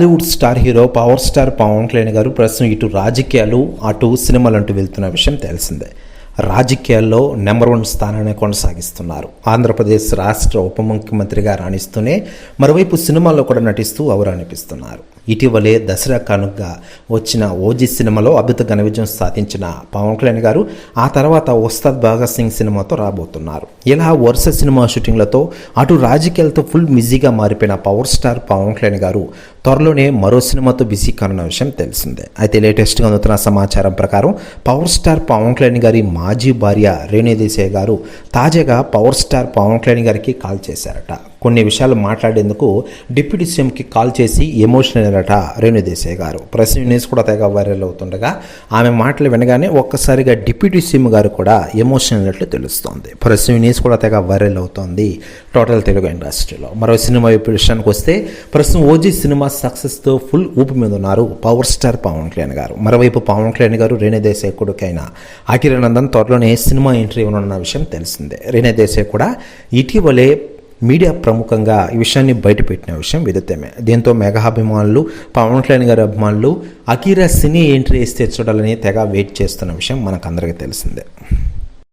Tollywood star hero power star Pawan Kalyan గారు ప్రస్తుతం ఇటు రాజకీయాలు అటు సినిమాలు అంటూ వెళ్తున్న విషయం తెలిసిందే. రాజకీయాల్లో నెంబర్ వన్ స్థానాన్ని కొనసాగిస్తున్నారు. ఆంధ్రప్రదేశ్ రాష్ట్ర ఉప ముఖ్యమంత్రిగా రాణిస్తూనే మరోవైపు సినిమాల్లో కూడా నటిస్తూ అవరానిపిస్తున్నారు ఇటీవలే దసరా కానుక వచ్చిన ఓజీ సినిమాలో అద్భుత ఘన విజయం సాధించిన పవన్ కళ్యాణ్ గారు ఆ తర్వాత ఉస్తాద్ భగత్ సింగ్ సినిమాతో రాబోతున్నారు. ఇలా వరుస సినిమా షూటింగ్లతో అటు రాజకీయాలతో ఫుల్ బిజీగా మారిపోయిన పవర్ స్టార్ పవన్ కళ్యాణ్ గారు త్వరలోనే మరో సినిమాతో బిజీ కానున్న విషయం తెలిసిందే. అయితే లేటెస్ట్గా అందుతున్న సమాచారం ప్రకారం పవర్ స్టార్ పవన్ కళ్యాణ్ గారి మాజీ భార్య రేణుదేశాయ్ గారు తాజాగా పవర్ స్టార్ పవన్ కళ్యాణ్ గారికి కాల్ చేశారట. కొన్ని విషయాలు మాట్లాడేందుకు డిప్యూటీ సీఎంకి కాల్ చేసి ఎమోషనల్ అయినట రేణుదేశాయ్ గారు. ప్రెస్ న్యూస్ కూడా తెగ వైరల్ అవుతుండగా ఆమె మాటలు వినగానే ఒక్కసారిగా డిప్యూటీ సీఎం గారు కూడా ఎమోషనల్ అయినట్లు తెలుస్తోంది. ప్రెస్ న్యూస్ కూడా తెగ వైరల్ అవుతోంది టోటల్ తెలుగు ఇండస్ట్రీలో. మరో సినిమా వైపు విషయానికి వస్తే ప్రస్తుతం ఓజీ సినిమా సక్సెస్తో ఫుల్ ఊపి మీద ఉన్నారు పవర్ స్టార్ పవన్ కళ్యాణ్ గారు. మరోవైపు పవన్ కళ్యాణ్ గారు రేణుదేశాయ్ కొడుకైన అఖిరానందన్ త్వరలోనే సినిమా ఎంట్రీ ఉన్న విషయం తెలిసిందే. రేణుదేశాయ్ కూడా ఇటీవలే మీడియా ప్రముఖంగా ఈ విషయాన్ని బయటపెట్టిన విషయం విదితమే దీంతో మెగా అభిమానులు పవన్ కళ్యాణ్ గారి అభిమానులు అకీరా సినీ ఎంట్రీ ఇస్తే చూడాలని తెగ వెయిట్ చేస్తున్న విషయం మనకందరికీ తెలిసిందే.